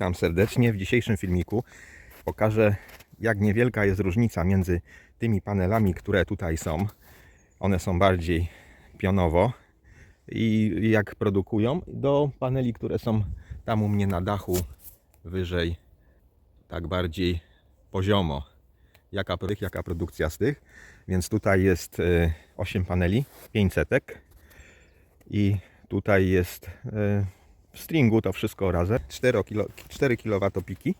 Witam serdecznie. W dzisiejszym filmiku pokażę, jak niewielka jest różnica między tymi panelami, które tutaj są. One są bardziej pionowo i jak produkują, do paneli, które są tam u mnie na dachu, wyżej, tak bardziej poziomo. Jaka, jaka produkcja z tych? Więc tutaj jest e, 8 paneli, 500 i tutaj jest e, w stringu to wszystko razem 4, kilo, 4 kW piki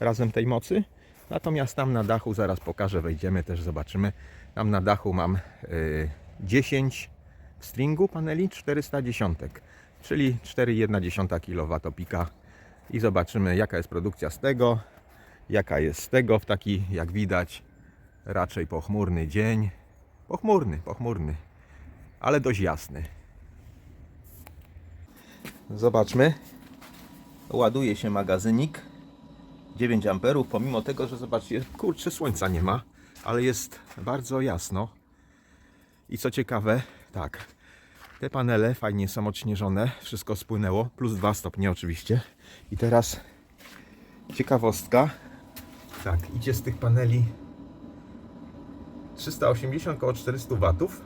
razem tej mocy. Natomiast tam na dachu zaraz pokażę, wejdziemy też zobaczymy. Tam na dachu mam y, 10 w stringu paneli 410, czyli 4,1 kW pika i zobaczymy jaka jest produkcja z tego, jaka jest z tego w taki jak widać raczej pochmurny dzień. Pochmurny, pochmurny, ale dość jasny. Zobaczmy. Ładuje się magazynik. 9 amperów, pomimo tego, że zobaczcie, kurczę, słońca nie ma, ale jest bardzo jasno. I co ciekawe, tak, te panele fajnie są odśnieżone, wszystko spłynęło, plus 2 stopnie oczywiście. I teraz ciekawostka, tak, idzie z tych paneli 380 około 400 watów,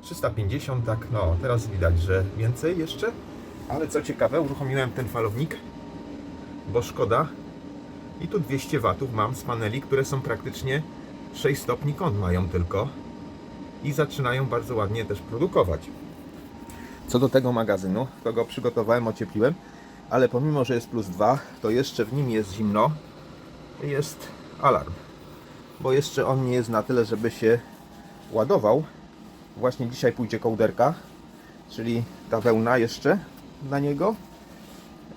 350, tak, no teraz widać, że więcej jeszcze, ale co ciekawe, uruchomiłem ten falownik, bo szkoda. I tu 200 watów mam z paneli, które są praktycznie 6 stopni kąt mają tylko i zaczynają bardzo ładnie też produkować. Co do tego magazynu, to go przygotowałem, ociepliłem, ale pomimo, że jest plus 2, to jeszcze w nim jest zimno, jest alarm, bo jeszcze on nie jest na tyle, żeby się ładował. Właśnie dzisiaj pójdzie kołderka, czyli ta wełna jeszcze na niego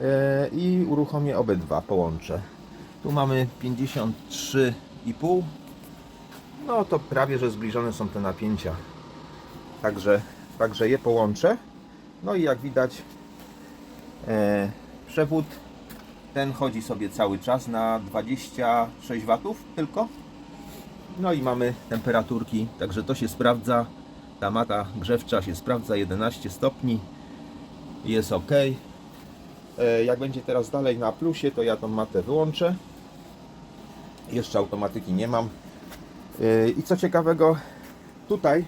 E, i uruchomię obydwa, połączę. Tu mamy 53,5 no to prawie, że zbliżone są te napięcia. Także, także je połączę. No i jak widać e, przewód ten chodzi sobie cały czas na 26 watów tylko. No i mamy temperaturki, także to się sprawdza. Ta mata grzewcza się sprawdza 11 stopni. Jest ok. E, Jak będzie teraz dalej na plusie, to ja tą matę wyłączę. Jeszcze automatyki nie mam. E, I co ciekawego, tutaj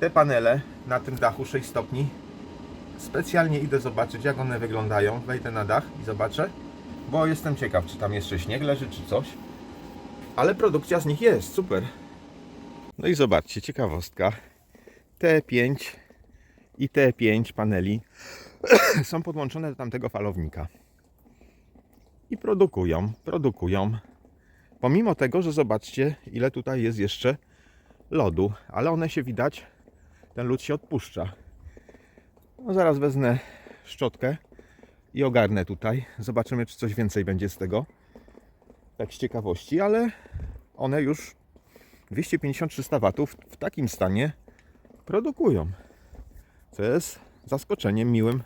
te panele na tym dachu 6 stopni. Specjalnie idę zobaczyć, jak one wyglądają. Wejdę na dach i zobaczę, bo jestem ciekaw, czy tam jeszcze śnieg leży, czy coś. Ale produkcja z nich jest, super. No i zobaczcie, ciekawostka. T5 i T5 paneli są podłączone do tamtego falownika. I produkują, produkują. Pomimo tego, że zobaczcie, ile tutaj jest jeszcze lodu, ale one się widać, ten lód się odpuszcza. No zaraz wezmę szczotkę i ogarnę tutaj. Zobaczymy, czy coś więcej będzie z tego. Tak z ciekawości, ale one już 250-300 watów w takim stanie produkują. Co jest zaskoczeniem miłym.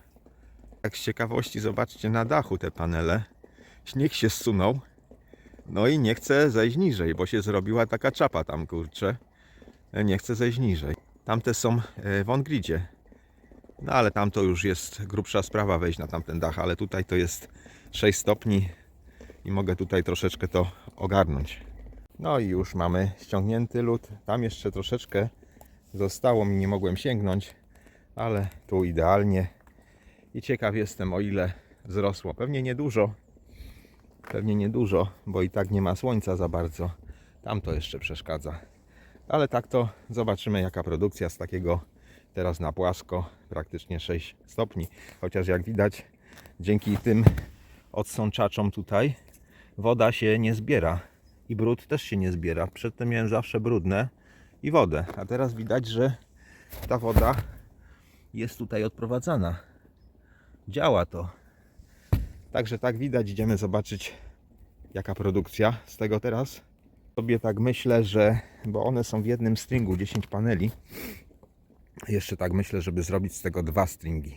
Tak z ciekawości zobaczcie na dachu te panele. Śnieg się zsunął. No i nie chcę zejść niżej, bo się zrobiła taka czapa tam, kurczę. Nie chcę zejść niżej. Tamte są e, w on-gridzie. No ale tam to już jest grubsza sprawa wejść na tamten dach, ale tutaj to jest 6 stopni i mogę tutaj troszeczkę to ogarnąć. No i już mamy ściągnięty lód. Tam jeszcze troszeczkę zostało mi, nie mogłem sięgnąć, ale tu idealnie. I ciekaw jestem, o ile wzrosło. Pewnie niedużo, pewnie niedużo, bo i tak nie ma słońca za bardzo. Tam to jeszcze przeszkadza. Ale tak to zobaczymy, jaka produkcja z takiego teraz na płasko, praktycznie 6 stopni. Chociaż jak widać, dzięki tym odsączaczom tutaj woda się nie zbiera i brud też się nie zbiera. Przedtem miałem zawsze brudne i wodę, a teraz widać, że ta woda jest tutaj odprowadzana. Działa to. Także tak widać, idziemy zobaczyć jaka produkcja z tego teraz. Sobie tak myślę, że bo one są w jednym stringu 10 paneli. Jeszcze tak myślę, żeby zrobić z tego dwa stringi.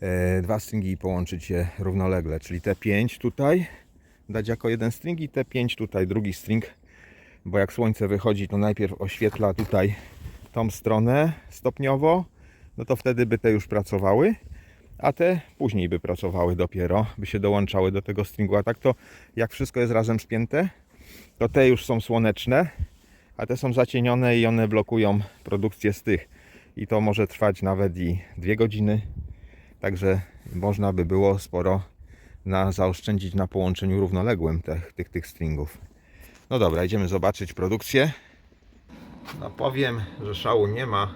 E, dwa stringi i połączyć je równolegle, czyli te 5 tutaj dać jako jeden string i te 5 tutaj drugi string, bo jak słońce wychodzi, to najpierw oświetla tutaj tą stronę stopniowo, no to wtedy by te już pracowały, a te później by pracowały dopiero, by się dołączały do tego stringu. A tak to jak wszystko jest razem spięte, to te już są słoneczne, a te są zacienione i one blokują produkcję z tych. I to może trwać nawet i dwie godziny. Także można by było sporo na, zaoszczędzić na połączeniu równoległym tych, tych, tych stringów. No dobra, idziemy zobaczyć produkcję. No powiem, że szału nie ma,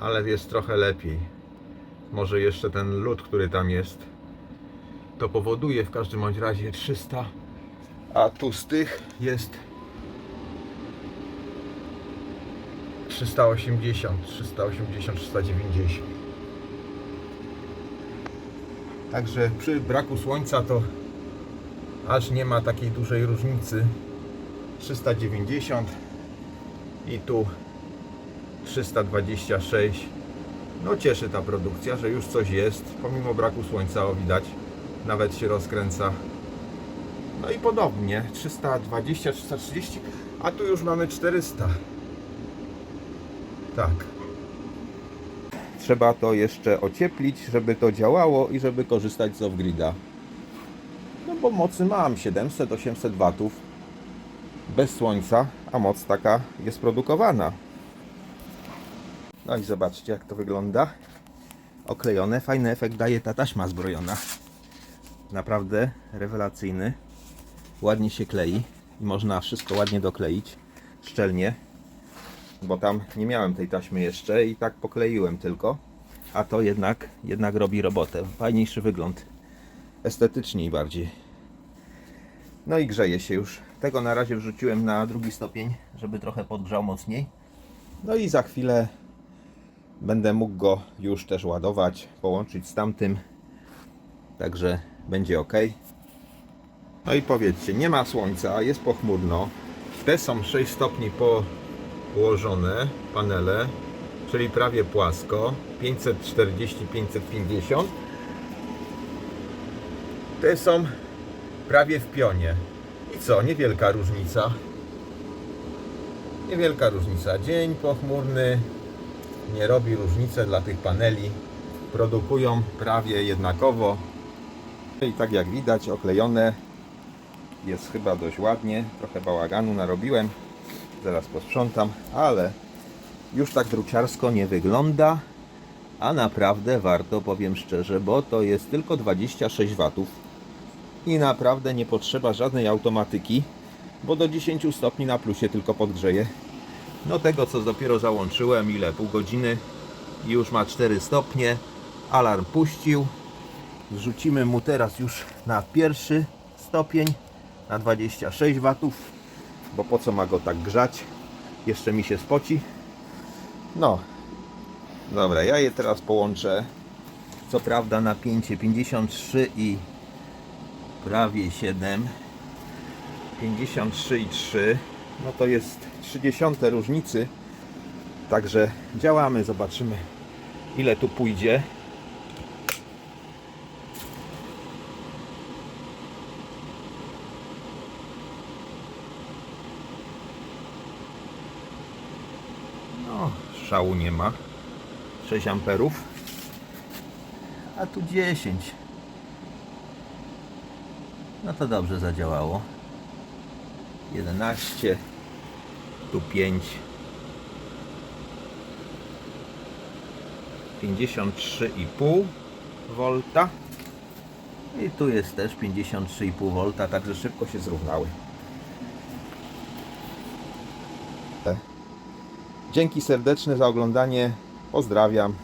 ale jest trochę lepiej. Może jeszcze ten lód, który tam jest, to powoduje w każdym bądź razie 300, a tu z tych jest 380, 380, 390. Także przy braku słońca to aż nie ma takiej dużej różnicy. 390 i tu 326. No cieszy ta produkcja, że już coś jest. Pomimo braku słońca, o widać, nawet się rozkręca. No i podobnie, 320, 330, a tu już mamy 400. Tak. Trzeba to jeszcze ocieplić, żeby to działało i żeby korzystać z off-grida. No bo mocy mam 700-800 watów bez słońca, a moc taka jest produkowana. No i zobaczcie jak to wygląda. Oklejone, fajny efekt daje ta taśma zbrojona. Naprawdę rewelacyjny. Ładnie się klei i można wszystko ładnie dokleić, szczelnie. Bo tam nie miałem tej taśmy jeszcze i tak pokleiłem tylko. A to jednak, jednak robi robotę. Fajniejszy wygląd. Estetyczniej bardziej. No i grzeje się już. Tego na razie wrzuciłem na drugi stopień, żeby trochę podgrzał mocniej. No i za chwilę będę mógł go już też ładować, połączyć z tamtym. Także będzie ok. No i powiedzcie, nie ma słońca, jest pochmurno. Te są 6 stopni położone panele, czyli prawie płasko. 540-550. Te są prawie w pionie. I co? Niewielka różnica. Niewielka różnica. Dzień pochmurny nie robi różnicy dla tych paneli. Produkują prawie jednakowo. I tak jak widać, oklejone jest chyba dość ładnie. Trochę bałaganu narobiłem. Zaraz posprzątam, ale już tak druciarsko nie wygląda. A naprawdę warto, powiem szczerze, bo to jest tylko 26 watów i naprawdę nie potrzeba żadnej automatyki, bo do 10 stopni na plusie tylko podgrzeje. No tego co dopiero załączyłem, ile? Pół godziny i już ma 4 stopnie. Alarm puścił. Wrzucimy mu teraz już na pierwszy stopień, na 26 watów, bo po co ma go tak grzać? Jeszcze mi się spoci. No, dobra, ja je teraz połączę. Co prawda napięcie 53 i prawie 7 53,3 no to jest 30 różnicy. Także działamy, zobaczymy ile tu pójdzie. No szału nie ma. 6 amperów. A tu 10 no to dobrze zadziałało. 11, tu 5, 53,5 V i tu jest też 53,5 V, także szybko się zrównały. Dzięki serdeczne za oglądanie. Pozdrawiam.